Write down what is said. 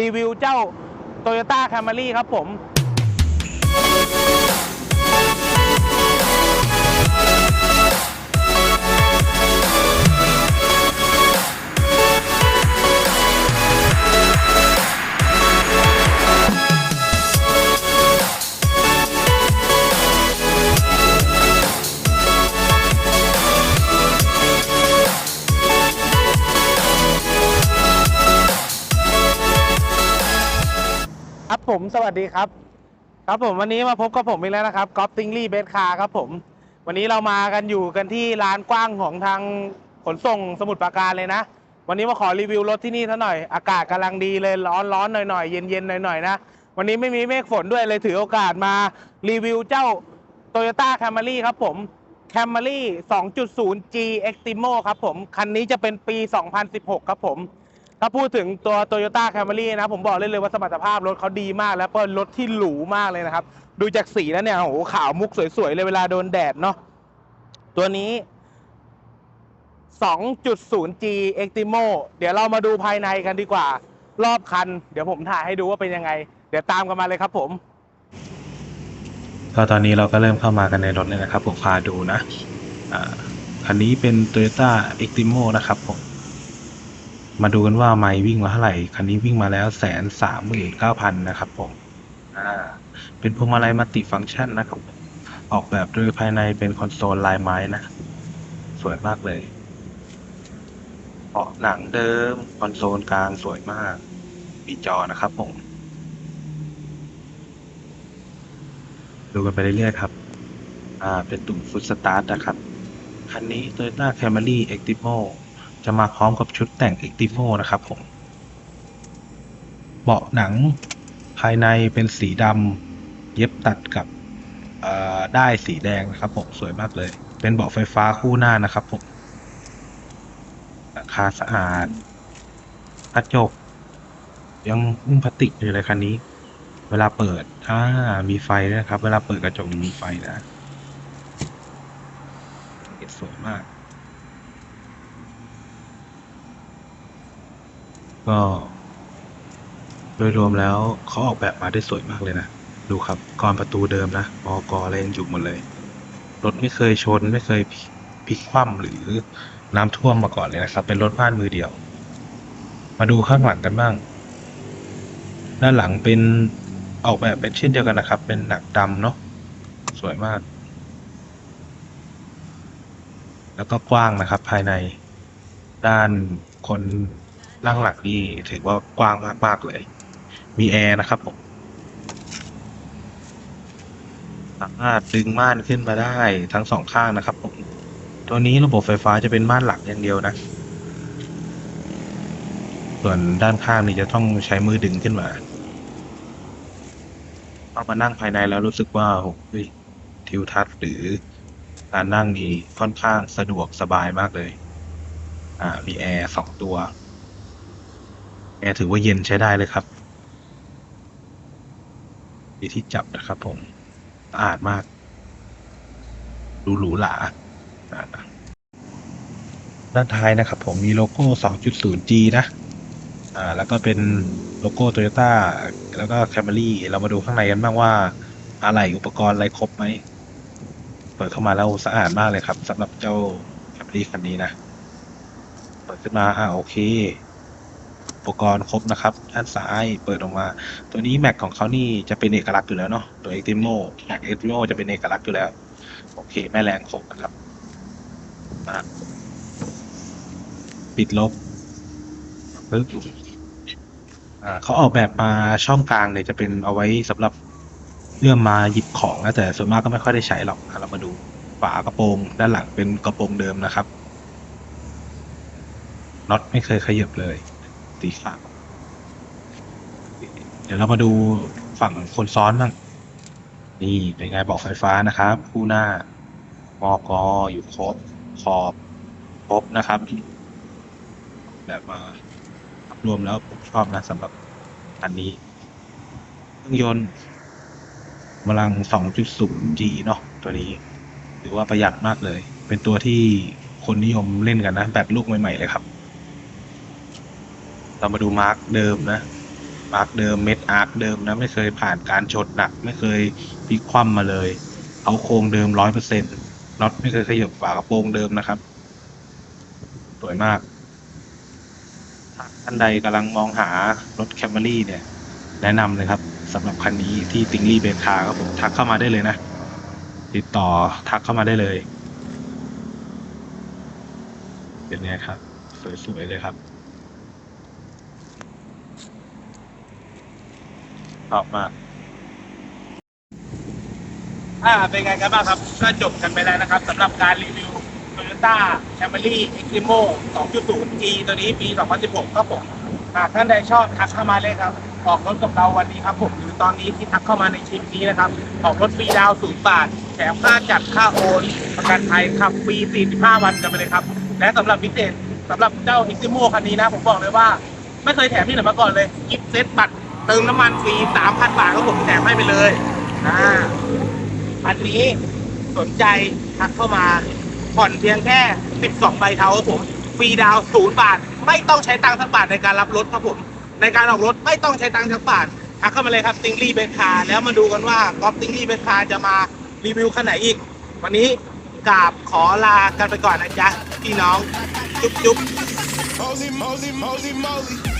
รีวิวเจ้า Toyota Camry ครับผม ผมสวัสดีครับ ครับผมวันนี้มาพบกับผมอีกแล้วนะครับก๊อฟติงลี่เบสคาครับผม วันนี้เรามากันอยู่กันที่ลานกว้างของทางขนส่งสมุทรปราการเลยนะ วันนี้มาขอรีวิวรถที่นี่ซะหน่อย อากาศกำลังดีเลยร้อนร้อนหน่อยหน่อยๆเย็นเย็นหน่อยหน่อยๆนะ วันนี้ไม่มีเมฆฝนด้วยเลยถือโอกาสมารีวิวเจ้า Toyota Camry ครับผม Camry 2.0 G Extremo ครับผม คันนี้จะเป็นปี 2016 ครับผม ถ้าพูดถึงตัว Toyota Camry นะผมบอกเลยเลยว่าสมรรถภาพรถเขาดีมาก แล้วก็รถที่หรูมากเลยนะครับ ดูจากสีแล้วเนี่ยโอ้โหขาวมุกสวยๆเลยเวลาโดนแดดเนาะตัวนี้ 2.0G Extremo เดี๋ยวเรามาดูภายในกันดีกว่า รอบคัน เดี๋ยวผมถ่ายให้ดูว่าเป็นยังไง เดี๋ยวตามกันมาเลยครับผมก็ตอนนี้เราก็เริ่มเข้ามากันในรถเลยนะครับ ผมพาดูนะ อ่า คันนี้เป็น Toyota Extremo นะครับผม มาดูกันว่าไมล์วิ่งมาเท่าไหร่ คันนี้วิ่งมาแล้วแสนสามหมื่นเก้าพันนะครับผมอ่าเป็นพวงมาลัยมัลติฟังก์ชันนะครับผมออกแบบโดยภายในเป็นคอนโซลลายไม้นะ สวยมากเลยเบาะหนังเดิม คอนโซลกลางสวยมาก มีจอนะครับผม ดูกันไปเรื่อยๆครับ อ่า เป็นตุ่มฟุตสตาร์ทนะครับ คันนี้ Toyota Camry Extremo จะมาพร้อมกับชุดแต่ง Extremo นะครับผม เบาะหนังภายในเป็นสีดำเย็บตัดกับได้สีแดงนะครับผมสวยมากเลย เป็นเบาะไฟฟ้าคู่หน้านะครับผมหลังคาสะอาดกระจก ยังหุ้มพลาสติกอยู่เลยคันนี้ เวลาเปิดอ่ามีไฟนะครับ เวลาเปิดกระจกมีไฟนะสวยมาก ก็ โดยรวมแล้วเขาออกแบบมาได้สวยมากเลยนะ ดูครับกรอนประตูเดิมนะมอกอะไรยังอยู่หมดเลย รถไม่เคยชนไม่เคยพลิกคว่ำหรือน้ำท่วมมาก่อนเลยนะครับ เป็นรถบ้านมือเดียว มาดูข้างหลังกันบ้าง ด้านหลังเป็นออกแบบเป็นเช่นเดียวกันนะครับ เป็นหนังดำเนาะสวยมาก แล้วก็กว้างนะครับภายในด้านคน ล่างหลังนี่ถือว่ากว้างมากๆเลย มีแอร์นะครับผมสามารถดึงม่านขึ้นมาได้ทั้งสองข้างนะครับผม ตัวนี้ระบบไฟฟ้าจะเป็นม่านหลังอย่างเดียวนะ ส่วนด้านข้างนี่จะต้องใช้มือดึงขึ้นมาพอมานั่งภายในแล้วรู้สึกว่าโอ้โหเฮ้ยทิวทัศน์หรือการนั่งนี่ค่อนข้างสะดวกสบายมากเลย อ่า มีแอร์สองตัว แอร์ถือว่าเย็นใช้ได้เลยครับมีที่จับนะครับผมสะอาดมาก ดูหรูหราอ่าด้านท้ายนะครับผมมีโลโก้ 2.0G นะ อ่า แล้วก็เป็นโลโก้โตโยต้าแล้วก็แคมรี่เรามาดูข้างในกันบ้างว่า อะไรอุปกรณ์อะไรครบไหม เปิดเข้ามาแล้วสะอาดมากเลยครับสำหรับเจ้าแคมรี่คันนี้นะ เปิดขึ้นมา อ่า โอเค อุปกรณ์ครบนะครับด้านซ้ายเปิดออกมา ตัวนี้แม็กของเขานี่จะเป็นเอกลักษณ์อยู่แล้วเนาะตัว e x t r e m o แม็ก e x t r e m o จะเป็นเอกลักษณ์อยู่แล้ว โอเค แม่แรงครบนะครับปิดลบปึ๊บอ่าเขาออกแบบมาช่องกลางเนี่ยจะเป็นเอาไว้สำหรับเลื่อมมาหยิบของนะแต่ส่วนมากก็ไม่ค่อยได้ใช้หรอกเรามาดูฝากระโปรงด้านหลังเป็นกระโปรงเดิมนะครับน็อตไม่เคยขยับเลย สีขาวเดี๋ยวเรามาดูฝั่งคนซ้อนบ้างนี่เป็นไงบอกไฟฟ้านะครับ คู่หน้ามอกออยู่ครบขอบครบนะครับ แบบมารวมแล้วผมชอบนะสำหรับอันนี้เครื่องยนต์กำลัง 2.0G เนาะตัวนี้ถือว่าประหยัดมากเลย เป็นตัวที่คนนิยมเล่นกันนะ แบบลูกใหม่ ๆ เลยครับ เรามาดูมาร์กเดิมนะอาร์คเดิมเม็ดอาร์คเดิมนะไม่เคยผ่านการชนหนัก ไม่เคยพลิกคว่ำมาเลย เอาโครงเดิมร้อยเปอร์เซ็นต์น็อตไม่เคยขยับฝากระโปรงเดิมนะครับ สวยมากท่านใดกำลังมองหารถแคมเปอรี่เนี่ย แนะนำเลยครับสำหรับคันนี้ที่ติงลี่เบคาครับผมทักเข้ามาได้เลยนะ ติดต่อทักเข้ามาได้เลย เป็นไงครับ สวยๆเลยครับ ชอบมากอ่าเป็นไงกันบ้างครับ ก็จบกันไปแล้วนะครับสำหรับการรีวิว Toyota Camry Extremo 2.0 G ตัวนี้ปี 2016 ครับผมหากท่านใดชอบทักเข้ามาเลยครับ ออกรถกับเราวันนี้ครับผมหรือตอนนี้ที่ทักเข้ามาในคลิปนี้นะครับ ออกรถฟรีดาวน์ศูนย์บาทแถมค่าจัดค่าโอนประกันภัยขับฟรี 45 วันกันไปเลยครับ และสำหรับพิเศษสำหรับเจ้า Extremo คันนี้นะ ผมบอกเลยว่า ไม่เคยแถมที่ไหนมาก่อนเลยกิฟต์เซตบัตร เติมน้ำมันฟรี3,000บาทครับผมแถมให้ไปเลยอ่าอันนี้สนใจทักเข้ามาผ่อนเพียงแค่12ใบเท้าครับผมฟรีดาวศูนย์บาท ไม่ต้องใช้ตังค์สักบาทในการรับรถครับผม ในการออกรถไม่ต้องใช้ตังค์สักบาททักเข้ามาเลยครับติงลี่เบคาแล้วมาดูกันว่ากอล์ฟติงลี่เบคาจะมารีวิวคันไหนอีก วันนี้กราบขอลากันไปก่อนนะจ๊ะพี่น้อง จุ๊บจุ๊บ Holy moly, moly, moly.